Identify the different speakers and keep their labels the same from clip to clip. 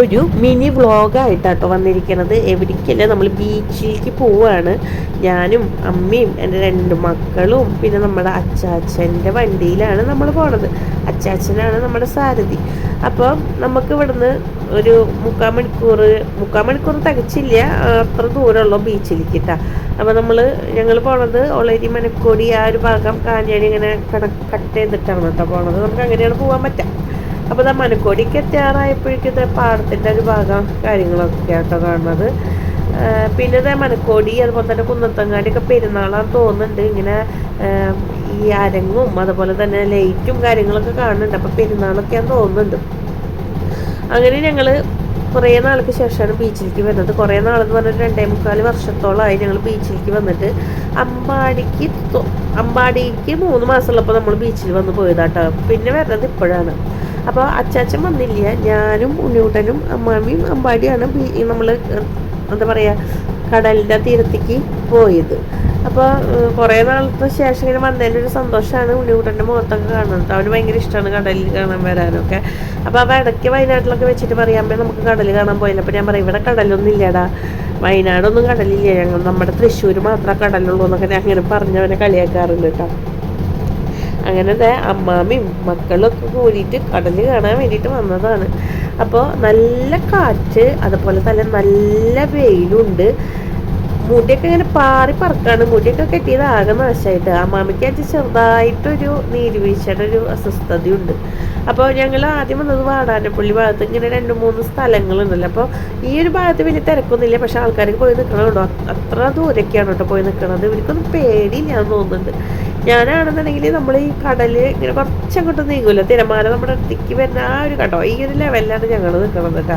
Speaker 1: ഒരു മിനി വ്ളോഗായിട്ടാട്ടോ വന്നിരിക്കുന്നത് എവിടേക്കല്ല നമ്മൾ ബീച്ചിലേക്ക് പോവുകയാണ് ഞാനും അമ്മയും എന്റെ രണ്ട് മക്കളും പിന്നെ നമ്മുടെ അച്ചാച്ചന്റെ വണ്ടിയിലാണ് നമ്മൾ പോണത്. അച്ചാച്ചനാണ് നമ്മുടെ സാരഥി. അപ്പോൾ നമുക്ക് ഇവിടുന്ന് ഒരു മുക്കാൽ മണിക്കൂർ മുക്കാൽ മണിക്കൂർ തികച്ചില്ല. അത്ര ദൂരമുള്ള ബീച്ചിലേക്ക് അപ്പോൾ നമ്മൾ ഞങ്ങൾ പോണത് ഒളരി മനക്കോടി ആ ഒരു ഭാഗം കാഞ്ഞാണി ഇങ്ങനെ കട കട്ട് ചെയ്തിട്ടാണ് കേട്ടോ പോണത്. നമുക്ക് അങ്ങനെയാണ് പോകാൻ പറ്റുക അപ്പോൾ നമ്മൾ മനക്കോടിക്ക് തയ്യാറായപ്പോഴേക്കും പാടത്തിന്റെ ഒരു ഭാഗം കാര്യങ്ങളൊക്കെ കേട്ടോ കാണുന്നത് പിന്നെ ഇതേ മനക്കോടി അതുപോലെ തന്നെ കുന്നത്തങ്ങാടിയൊക്കെ പെരുന്നാളാന്ന് തോന്നുന്നുണ്ട്. ഇങ്ങനെ ഈ അരങ്ങും അതുപോലെ തന്നെ ലൈറ്റും കാര്യങ്ങളൊക്കെ കാണുന്നുണ്ട്. അപ്പോൾ പെരുന്നാളൊക്കെയാന്ന് തോന്നുന്നുണ്ട്. അങ്ങനെ ഞങ്ങൾ കുറേ നാൾക്ക് ശേഷമാണ് ബീച്ചിലേക്ക് വരുന്നത്. കുറേ നാളെന്ന് പറഞ്ഞാൽ രണ്ടേ മുക്കാൽ വർഷത്തോളമായി ഞങ്ങൾ ബീച്ചിലേക്ക് വന്നിട്ട്. അമ്പാടിക്ക് അമ്പാടിക്ക് മൂന്ന് മാസമുള്ളപ്പോൾ നമ്മൾ ബീച്ചിൽ വന്ന് പോയതാട്ടോ. പിന്നെ വരുന്നത് ഇപ്പോഴാണ്. അപ്പോൾ അച്ചാച്ചൻ വന്നില്ല. ഞാനും ഉണ്ണിയൂട്ടനും അമ്മാമിയും അമ്പാടിയാണ് നമ്മൾ എന്താ പറയുക കടലിന്റെ തീരത്തേക്ക് പോയത്. അപ്പോൾ കുറേ നാളത്തെ ശേഷം ഇങ്ങനെ വന്നതിന്റെ ഒരു സന്തോഷമാണ് ഉണ്ണിക്കുട്ടന്റെ മുഖത്തൊക്കെ കാണുന്നത് അവന് ഭയങ്കര ഇഷ്ടമാണ് കടലിൽ കാണാൻ വരാനൊക്കെ. അപ്പോൾ അവ ഇടയ്ക്ക് വയനാട്ടിലൊക്കെ വെച്ചിട്ട് പറയുമ്പോൾ നമുക്ക് കടൽ കാണാൻ പോയില്ല അപ്പോൾ ഞാൻ പറയും ഇവിടെ കടലൊന്നും ഇല്ലടാ വയനാടൊന്നും കടലില്ല. ഞങ്ങൾ നമ്മുടെ തൃശ്ശൂർ മാത്രമേ കടലുള്ളൂ എന്നൊക്കെ ഞാൻ അങ്ങനെ പറഞ്ഞവനെ കളിയാക്കാറുണ്ട് കേട്ടോ അങ്ങനെ ദേ അമ്മാമ്മയും മക്കളൊക്കെ കൂടിയിട്ട് കടൽ കാണാൻ വേണ്ടിയിട്ട് വന്നതാണ്. അപ്പോൾ നല്ല കാറ്റ് അതുപോലെ തന്നെ നല്ല വെയിലുണ്ട്. മുടിയൊക്കെ ഇങ്ങനെ പാറി പറക്കാണ്. മുടിയൊക്കെ കെട്ടിയത് ആകെ നാശമായിട്ട് അമ്മാമ്മയ്ക്കായിട്ട് ചെറുതായിട്ടൊരു നീരുവീഴ്ചയുടെ ഒരു അസ്വസ്ഥതയുണ്ട്. അപ്പോൾ ഞങ്ങൾ ആദ്യം വന്നത് വാടാനപ്പള്ളി ഭാഗത്ത്. ഇങ്ങനെ രണ്ട് മൂന്ന് സ്ഥലങ്ങളുണ്ടല്ലോ. അപ്പോൾ ഈ ഒരു ഭാഗത്ത് വലിയ തിരക്കൊന്നുമില്ല. പക്ഷേ ആൾക്കാർക്ക് പോയി നിൽക്കണമുണ്ടോ അത്ര ദൂരൊക്കെയാണ് കേട്ടോ പോയി നിൽക്കണത് ഇവർക്കൊന്നും പേടിയില്ലാന്ന് തോന്നുന്നുണ്ട്. ഞാനാണെന്നുണ്ടെങ്കിൽ നമ്മൾ ഈ കടൽ ഇങ്ങനെ കുറച്ചങ്ങോട്ട് നീങ്ങൂല. തിരമാല നമ്മുടെ അടുത്തേക്ക് വരുന്ന ആ ഒരു കണ്ടോ? ഈ ഒരു ലെവലിലാണ് ഞങ്ങൾ നിൽക്കുന്നത് കേട്ടോ.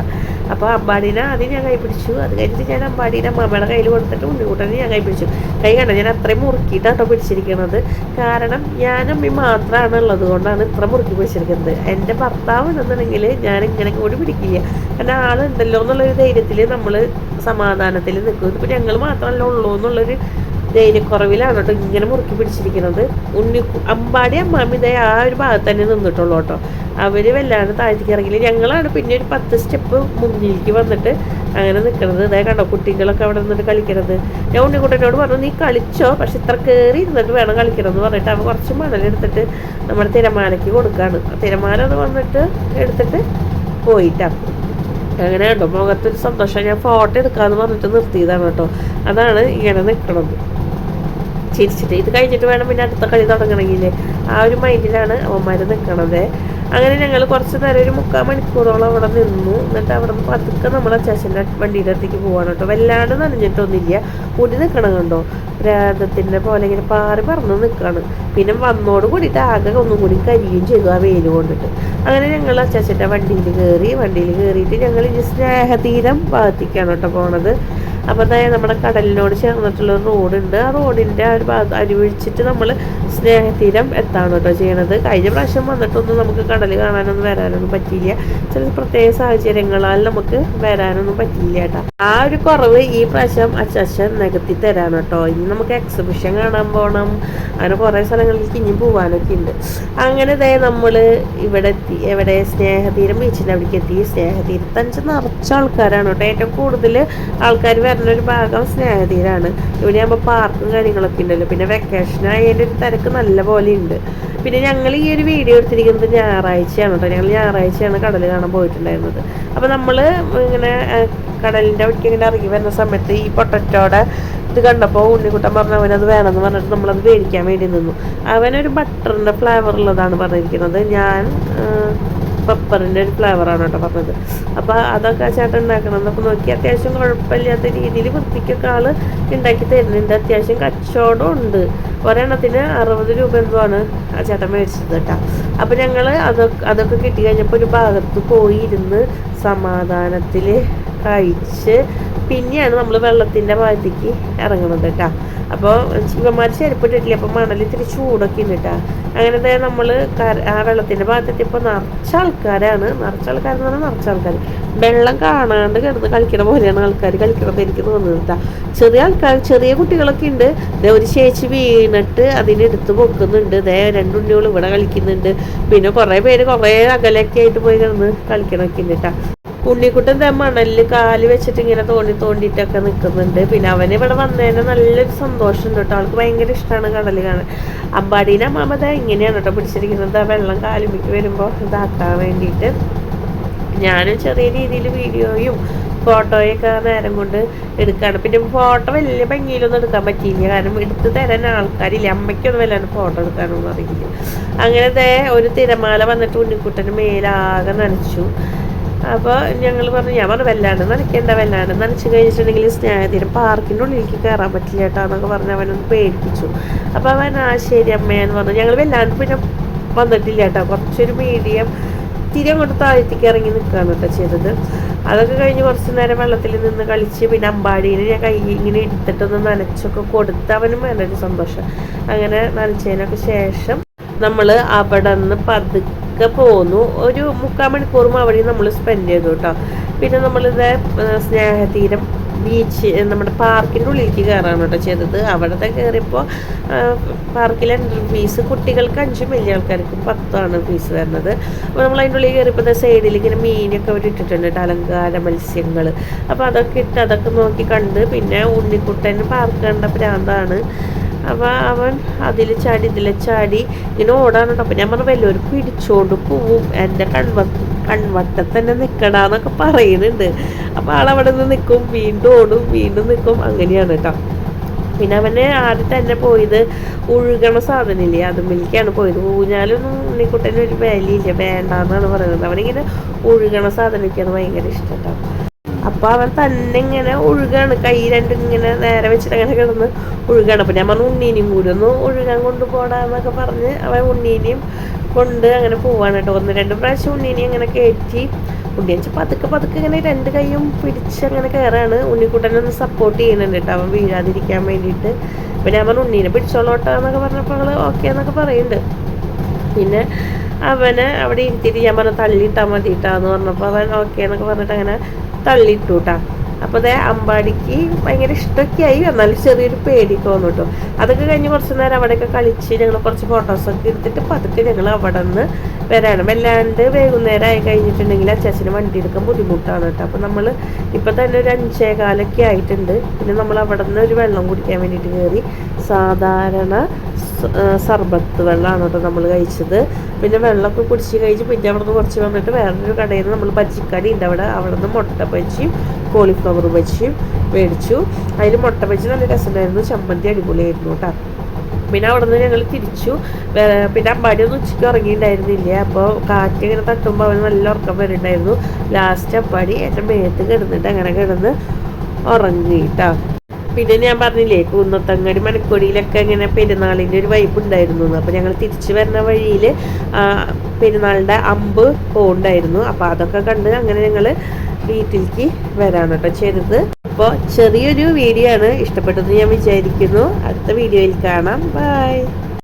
Speaker 1: അപ്പോൾ അമ്പാടീനെ ആദ്യം ഞാൻ കൈ പിടിച്ചു അത് കഴിഞ്ഞിട്ട് ഞാൻ അമ്പാടീനെ അമ്മയുടെ കയ്യിൽ കൊടുത്തിട്ട് ഉണ്ണിക്കൂട്ടനെ ഞാൻ കൈ പിടിച്ചു കൈ കണ്ടോ? ഞാൻ അത്രയും മുറുക്കിയിട്ടാട്ടോ പിടിച്ചിരിക്കുന്നത് കാരണം ഞാൻ അമ്മി മാത്രമാണ് ഉള്ളത് കൊണ്ടാണ് ഇത്ര മുറുക്കി പിടിച്ചിരിക്കുന്നത്. എന്റെ ഭർത്താവ് എന്നുണ്ടെങ്കിൽ ഞാൻ ഇങ്ങനെ കൂടി പിടിക്കില്ല. കാരണം ആളുണ്ടല്ലോ എന്നുള്ളൊരു ധൈര്യത്തിൽ നമ്മൾ സമാധാനത്തിൽ നിൽക്കും. ഇതിപ്പോൾ ഞങ്ങൾ മാത്രമല്ല ഉള്ളൂ എന്നുള്ളൊരു ധൈര്യക്കുറവിലാണ് കേട്ടോ ഇങ്ങനെ മുറുക്കി പിടിച്ചിരിക്കുന്നത്. ഉണ്ണി അമ്പാടി അമ്മാമിത ആ ഒരു ഭാഗത്ത് തന്നെ നിന്നിട്ടുള്ളൂ കേട്ടോ. അവർ വല്ലാണ്ട് താഴ്ത്തിക്ക് ഇറങ്ങില്ല ഞങ്ങളാണ് പിന്നെ ഒരു പത്ത് സ്റ്റെപ്പ് മുന്നിലേക്ക് വന്നിട്ട് അങ്ങനെ നിൽക്കുന്നത് ഇതേ കണ്ടോ കുട്ടികളൊക്കെ അവിടെ നിന്നിട്ട് കളിക്കണത്. ഞാൻ ഉണ്ണിക്കുട്ടനോട് പറഞ്ഞു നീ കളിച്ചോ പക്ഷെ ഇത്ര കയറി ഇരുന്നിട്ട് വേണം കളിക്കണം എന്ന് പറഞ്ഞിട്ട് അവൻ കുറച്ച് മണലെടുത്തിട്ട് നമ്മുടെ തിരമാലയ്ക്ക് കൊടുക്കുകയാണ് തിരമാല അത് വന്നിട്ട് എടുത്തിട്ട് പോയിട്ടാണ് അങ്ങനെ കേട്ടോ മുഖത്തൊരു സന്തോഷം. ഞാൻ ഫോട്ടോ എടുക്കാമെന്ന് പറഞ്ഞിട്ട് നിർത്തിയതാണ് കേട്ടോ. അതാണ് ഇങ്ങനെ നിൽക്കണത് ചിരിച്ചിട്ട്. ഇത് കഴിഞ്ഞിട്ട് വേണം പിന്നെ അടുത്ത കളി തുടങ്ങണമെങ്കിൽ ആ ഒരു മൈൻഡിലാണ് അവന്മാർ നിൽക്കണത് അങ്ങനെ ഞങ്ങൾ കുറച്ച് നേരം ഒരു മുക്കാൽ മണിക്കൂറോളം അവിടെ നിന്നു. എന്നിട്ട് അവിടെ നിന്ന് പതുക്കെ നമ്മൾ അച്ചാച്ചന്റെ വണ്ടിയുടെ അടുത്തേക്ക് പോവാണ് കേട്ടോ. വല്ലാണ്ട് നനഞ്ഞിട്ടൊന്നുമില്ല. മുടി നിൽക്കണം കണ്ടോ? പ്രേതത്തിന്റെ പോലെ ഇങ്ങനെ പാറി പറന്ന് നിൽക്കുകയാണ് പിന്നെ വന്നോട് കൂടിയിട്ട് ആകെ ഒന്നും കൂടി കരിയും ചെയ്തു ആ വെയിൽ കൊണ്ടിട്ട്. അങ്ങനെ ഞങ്ങൾ അച്ചാച്ചന്റെ വണ്ടിയിൽ കയറി വണ്ടിയിൽ കയറിയിട്ട് ഞങ്ങൾ ഇനി സ്നേഹതീരം ഭാഗത്തേക്കാണ് കേട്ടോ പോണത്. അപ്പോൾ അതായത് നമ്മുടെ കടലിനോട് ചേർന്നിട്ടുള്ള റോഡുണ്ട്. ആ റോഡിന്റെ ആ ഒരു ഭാഗം അനുവദിച്ചിട്ട് നമ്മൾ സ്നേഹതീരം എത്താണ് കേട്ടോ ചെയ്യണത്. കഴിഞ്ഞ പ്രാവശ്യം വന്നിട്ടൊന്നും നമുക്ക് കടൽ കാണാനൊന്നും വരാനൊന്നും പറ്റിയില്ല. ചില പ്രത്യേക സാഹചര്യങ്ങളാൽ നമുക്ക് വരാനൊന്നും പറ്റിയില്ല കേട്ടോ. ആ ഒരു കുറവ് ഈ പ്രാവശ്യം അച്ചാച്ചൻ നികത്തി തരാൻ കേട്ടോ. ഇനി നമുക്ക് എക്സിബിഷൻ കാണാൻ പോകണം അങ്ങനെ കുറേ സ്ഥലങ്ങളിലേക്ക് ഇനിയും പോകാനൊക്കെ ഉണ്ട്. അങ്ങനെ ഇതേ നമ്മൾ ഇവിടെ എത്തി. എവിടെ? സ്നേഹതീരം ബീച്ചിന്റെ അവിടേക്ക് എത്തി. സ്നേഹതീരത്തഞ്ച് നിറച്ച ആൾക്കാരാണ് കേട്ടോ. ഏറ്റവും കൂടുതൽ ആൾക്കാർ വരുന്ന ഒരു ഭാഗം സ്നേഹതീരാണ്. ഇവിടെ ആകുമ്പോൾ പാർക്കും കാര്യങ്ങളൊക്കെ ഉണ്ടല്ലോ. പിന്നെ വെക്കേഷൻ ആയതിന്റെ ഒരു തിരക്ക് നല്ല പോലെ ഉണ്ട്. പിന്നെ ഞങ്ങൾ ഈ ഒരു വീഡിയോ എടുത്തിരിക്കുന്നത് ഞായറാഴ്ചയാണ് കേട്ടോ ഞങ്ങൾ ഞായറാഴ്ചയാണ് കടൽ കാണാൻ പോയിട്ടുണ്ടായിരുന്നത്. അപ്പോൾ നമ്മൾ ഇങ്ങനെ കടലിന്റെ അവിടേക്ക് ഇങ്ങനെ ഇറങ്ങി വരുന്ന സമയത്ത് ഈ പൊട്ടറ്റോടെ ഇത് കണ്ടപ്പോൾ ഉണ്ണിക്കുട്ടൻ പറഞ്ഞു അവനത് വേണമെന്ന് പറഞ്ഞിട്ട് നമ്മളത് മേടിക്കാൻ വേണ്ടി നിന്നു. അവനൊരു ബട്ടറിന്റെ ഫ്ലേവർ ഉള്ളതാണ് പറഞ്ഞിരിക്കുന്നത്. ഞാൻ പെപ്പറിന്റെ ഒരു ഫ്ലേവറാണ് കേട്ടോ പറഞ്ഞത്. അപ്പോൾ അതൊക്കെ ചേട്ടൻ ഉണ്ടാക്കണമെന്നൊക്കെ നോക്കി അത്യാവശ്യം കുഴപ്പമില്ലാത്ത രീതിയിൽ വൃത്തിക്കൊക്കെ ആൾ ഉണ്ടാക്കി തരുന്നുണ്ട്. അത്യാവശ്യം കച്ചവടം ഉണ്ട്. ഒരെണ്ണത്തിന് അറുപത് രൂപ എന്തോ ആണ് ആ ചേട്ടൻ മേടിച്ചത് കേട്ടോ. അപ്പോൾ ഞങ്ങൾ അതൊക്കെ അതൊക്കെ കിട്ടി കഴിഞ്ഞപ്പോൾ ഒരു ഭാഗത്ത് പോയി ഇരുന്ന് സമാധാനത്തിൽ കഴിച്ച് പിന്നെയാണ് നമ്മൾ വെള്ളത്തിന്റെ ഭാഗത്തേക്ക് ഇറങ്ങുന്നത് കേട്ടോ അപ്പോൾ ശിവന്മാർ ചെരുപ്പിട്ടിട്ടില്ല? അപ്പോൾ മണൽ ഇത്തിരി ചൂടൊക്കെ ഉണ്ട് കേട്ടോ അങ്ങനെ നമ്മൾ ആ വെള്ളത്തിന്റെ ഭാഗത്തെത്തിയപ്പോൾ നിറച്ച ആൾക്കാരാണ്. നിറച്ച ആൾക്കാരെന്ന് പറഞ്ഞാൽ നിറച്ച ആൾക്കാർ വെള്ളം കാണാണ്ട് കിടന്ന് കളിക്കണ പോലെയാണ് ആൾക്കാർ കളിക്കണത് എനിക്ക് തോന്നുന്നത് കേട്ടോ ചെറിയ ആൾക്കാർ ചെറിയ കുട്ടികളൊക്കെ ഉണ്ട്. ഒരു ചേച്ചി വീണിട്ട് അതിനെടുത്ത് പൊക്കുന്നുണ്ട്. ദേ രണ്ടുണ്ണികൾ ഇവിടെ കളിക്കുന്നുണ്ട്. പിന്നെ കുറേ പേര് കുറേ അകലൊക്കെ ആയിട്ട് പോയി കിടന്ന് കളിക്കണമൊക്കെ ഉണ്ട് കേട്ടോ ഉണ്ണിക്കുട്ടൻ ദേ മണലിൽ കാൽ വെച്ചിട്ട് ഇങ്ങനെ തോണ്ടി തോണ്ടിയിട്ടൊക്കെ നിൽക്കുന്നുണ്ട് പിന്നെ അവന് ഇവിടെ വന്നതിന് നല്ലൊരു സന്തോഷമുണ്ട് കേട്ടോ. ആൾക്ക് ഭയങ്കര ഇഷ്ടമാണ് കടൽ കാണാൻ. അമ്പാടീനെ അമ്മാമത ഇങ്ങനെയാണ് കേട്ടോ പിടിച്ചിരിക്കുന്നത്. ആ വെള്ളം കാലുമിക്ക് വരുമ്പോൾ ഇതാക്കാൻ വേണ്ടിയിട്ട് ഞാനും ചെറിയ രീതിയിൽ വീഡിയോയും ഫോട്ടോയൊക്കെ നേരം കൊണ്ട് എടുക്കുകയാണ് പിന്നെ ഫോട്ടോ വലിയ ഭംഗിയിലൊന്നും എടുക്കാൻ പറ്റിയില്ല. കാരണം എടുത്ത് തരാൻ ആൾക്കാരില്ല. അമ്മയ്ക്കൊന്നും വല്ലാണ്ട് ഫോട്ടോ എടുക്കാനൊന്നും അറിയില്ല. അങ്ങനെ ഒരു തിരമാല വന്നിട്ട് ഉണ്ണിക്കുട്ടന് മേലാകെ നനച്ചു. അപ്പോൾ ഞങ്ങൾ പറഞ്ഞു ഞാൻ പറഞ്ഞു വല്ലാണ്ട് നനയ്ക്കേണ്ട വല്ലാണ്ട് നനച്ച് കഴിഞ്ഞിട്ടുണ്ടെങ്കിൽ സ്നേഹതീരം പാർക്കിന്റെ ഉള്ളിലേക്ക് കയറാൻ പറ്റില്ല കേട്ടോ എന്നൊക്കെ പറഞ്ഞ് അവനൊന്ന് പേടിപ്പിച്ചു. അപ്പോൾ അവൻ ആ ശരി അമ്മയെന്ന് പറഞ്ഞു. ഞങ്ങൾ വല്ലാണ്ട് പിന്നെ വന്നിട്ടില്ല കേട്ടോ. കുറച്ചൊരു മീഡിയം തിരി അങ്ങോട്ട് താഴ്ത്തിക്ക് ഇറങ്ങി നിൽക്കുകയാണ് കേട്ടോ ചെയ്തത്. അതൊക്കെ കഴിഞ്ഞ് കുറച്ച് നേരം വെള്ളത്തിൽ നിന്ന് കളിച്ച് പിന്നെ അമ്പാടീനെ ഞാൻ കൈ ഇങ്ങനെ എടുത്തിട്ടൊന്ന് നനച്ചൊക്കെ കൊടുത്ത് അവനും വേണ്ടൊരു സന്തോഷം. അങ്ങനെ നനച്ചതിനൊക്കെ ശേഷം നമ്മൾ അവിടെ നിന്ന് പതുക്കെ പോന്നു. ഒരു മുക്കാൽ മണിക്കൂറും അവിടെ നമ്മൾ സ്പെൻഡ് ചെയ്തു കേട്ടോ. പിന്നെ നമ്മളിത് സ്നേഹതീരം ബീച്ച് നമ്മുടെ പാർക്കിന്റെ ഉള്ളിലേക്ക് കയറാണ് കേട്ടോ ചെയ്തത്. അവിടത്തെ കയറിയപ്പോൾ എൻട്രി ഫീസ് കുട്ടികൾക്ക് അഞ്ചും വലിയ ആൾക്കാർക്കും പത്താണ് ഫീസ് വരുന്നത്. അപ്പോൾ നമ്മൾ അതിന്റെ ഉള്ളിൽ കയറിയപ്പോൾ സൈഡിൽ ഇങ്ങനെ മീനൊക്കെ അവർ ഇട്ടിട്ടുണ്ട് കേട്ടോ അലങ്കാര മത്സ്യങ്ങൾ അപ്പോൾ അതൊക്കെ ഇട്ട് അതൊക്കെ നോക്കി കണ്ട് പിന്നെ ഉണ്ണിക്കുട്ടൻ പാർക്ക് കണ്ട പ്രാന്താണ് അപ്പോൾ അവൻ അതിൽ ചാടി ഇതിൽ ചാടി ഇങ്ങനെ ഓടാനുണ്ട് അപ്പം ഞാൻ പറഞ്ഞു വല്ലവരും പിടിച്ചോണ്ട് പോവും. എന്റെ കൺവത്ത് കൺവട്ടം തന്നെ നിൽക്കടാന്നൊക്കെ പറയുന്നുണ്ട്. അപ്പോൾ ആളവിടെ നിന്ന് നിൽക്കും വീണ്ടും ഓടും വീണ്ടും നിൽക്കും അങ്ങനെയാണ് കേട്ടോ. പിന്നെ അവന് ആദ്യം തന്നെ പോയത് ഒഴുകണ സാധനമില്ലേ? അതുമ്മിലേക്കാണ് പോയത്. ഊഞ്ഞാലൊന്നും ഉണ്ണിക്കുട്ടന് ഒരു വിലയില്ല. വേണ്ടാന്നാണ് പറയുന്നത്. അവനിങ്ങനെ ഒഴുകണ സാധനമൊക്കെയാണ് ഭയങ്കര ഇഷ്ടം കേട്ടോ. അപ്പോൾ അവൻ തന്നെ ഇങ്ങനെ ഒഴുകാണ്. കൈ രണ്ടും ഇങ്ങനെ നേരെ വെച്ചിട്ട് അങ്ങനെ കിടന്ന് ഒഴുകാണ്. അപ്പോൾ ഞാൻ പറഞ്ഞു ഉണ്ണീനെയും കൂടി ഒന്ന് ഒഴുകാൻ കൊണ്ടുപോടാന്നൊക്കെ പറഞ്ഞ് അവൻ ഉണ്ണീനെയും കൊണ്ട് അങ്ങനെ പോവാണ് കേട്ടോ. ഒന്ന് രണ്ട് പ്രാവശ്യം ഉണ്ണീനെ അങ്ങനെ കയറ്റി ഉണ്ണി. വെച്ച് പതുക്കെ പതുക്കെ ഇങ്ങനെ രണ്ട് കൈയും പിടിച്ച് അങ്ങനെ കയറാണ്. ഉണ്ണിക്കുട്ടനൊന്ന് സപ്പോർട്ട് ചെയ്യുന്നുണ്ട് കേട്ടോ. അവൻ വീഴാതിരിക്കാൻ വേണ്ടിയിട്ട്. അപ്പൊ ഞാൻ പറഞ്ഞു ഉണ്ണീനെ പിടിച്ചോളോട്ടോ എന്നൊക്കെ പറഞ്ഞപ്പോൾ അവൾ ഓക്കെ എന്നൊക്കെ പറയുന്നുണ്ട്. പിന്നെ അവനെ അവിടെ ഇരുത്തിയിട്ട് ഞാൻ പറഞ്ഞു തള്ളിയിട്ടാൽ മതിയിട്ടാന്ന് പറഞ്ഞപ്പോൾ അവൻ ഓക്കെ എന്നൊക്കെ പറഞ്ഞിട്ട് അങ്ങനെ തള്ളിയിട്ടു കേട്ടോ അപ്പോൾ അതേ അമ്പാടിക്ക് ഭയങ്കര ഇഷ്ടമൊക്കെ ആയി എന്നാലും ചെറിയൊരു പേടി തോന്നും കേട്ടോ അതൊക്കെ കഴിഞ്ഞ് കുറച്ച് നേരം അവിടെയൊക്കെ കളിച്ച് ഞങ്ങൾ കുറച്ച് ഫോട്ടോസൊക്കെ എടുത്തിട്ട് പതുക്കെ ഞങ്ങൾ അവിടെ നിന്ന് വരാണ്. വല്ലാണ്ട് വൈകുന്നേരം ആയി കഴിഞ്ഞിട്ടുണ്ടെങ്കിൽ അച്ചാച്ചന് വണ്ടി എടുക്കാൻ ബുദ്ധിമുട്ടാണ് കേട്ടോ. അപ്പോൾ നമ്മൾ ഇപ്പോൾ തന്നെ ഒരു അഞ്ചേകാലൊക്കെ ആയിട്ടുണ്ട്. പിന്നെ നമ്മൾ അവിടെ നിന്ന് ഒരു വെള്ളം കുടിക്കാൻ വേണ്ടിയിട്ട് കയറി സാധാരണ സർബത്ത് വെള്ളമാണ് കേട്ടോ നമ്മൾ കഴിച്ചത്. പിന്നെ വെള്ളമൊക്കെ കുടിച്ച് കഴിച്ച് പിന്നെ അവിടെ നിന്ന് കുറച്ച് വന്നിട്ട് വേറൊരു കടയിൽ നിന്ന് നമ്മൾ പച്ചക്കറി ഉണ്ട് അവിടെ. അവിടെ നിന്ന് മുട്ട ബജ്ജിയും കോളിഫ്ലവർ ബജ്ജിയും മേടിച്ചു. അതിൽ മുട്ട വെച്ച് നല്ല രസമുണ്ടായിരുന്നു. ചമ്മന്തി അടിപൊളിയായിരുന്നു കേട്ടോ. പിന്നെ അവിടെ നിന്ന് ഞങ്ങൾ തിരിച്ചു. പിന്നെ അമ്പാടി ഒന്നും ഉച്ചയ്ക്ക് ഉറങ്ങിയിട്ടുണ്ടായിരുന്നില്ല? അപ്പോൾ കാറ്റ് ഇങ്ങനെ തട്ടുമ്പോൾ അവന് നല്ല ഉറക്കം വരുന്നുണ്ടായിരുന്നു ലാസ്റ്റ് അമ്പാടി എന്റെ മേത്ത് കിടന്നിട്ട് അങ്ങനെ കിടന്ന് ഉറങ്ങി കേട്ടോ. പിന്നെ ഞാൻ പറഞ്ഞില്ലേ കുന്നത്തങ്ങടി മണക്കൊടിയിലൊക്കെ ഇങ്ങനെ പെരുന്നാളിന്റെ ഒരു വൈബ് ഉണ്ടായിരുന്നു. അപ്പോൾ ഞങ്ങൾ തിരിച്ചു വരുന്ന വഴിയിൽ പെരുന്നാളിന്റെ അമ്പ് പോണ്ടായിരുന്നു അപ്പോൾ അതൊക്കെ കണ്ട് അങ്ങനെ ഞങ്ങൾ വീട്ടിലേക്ക് വരാണ് കേട്ടോ ചെയ്തത്. അപ്പോൾ ചെറിയൊരു വീഡിയോ ആണ് ഇഷ്ടപ്പെട്ടത് ഞാൻ വിചാരിക്കുന്നു. അടുത്ത വീഡിയോയിൽ കാണാം. ബൈ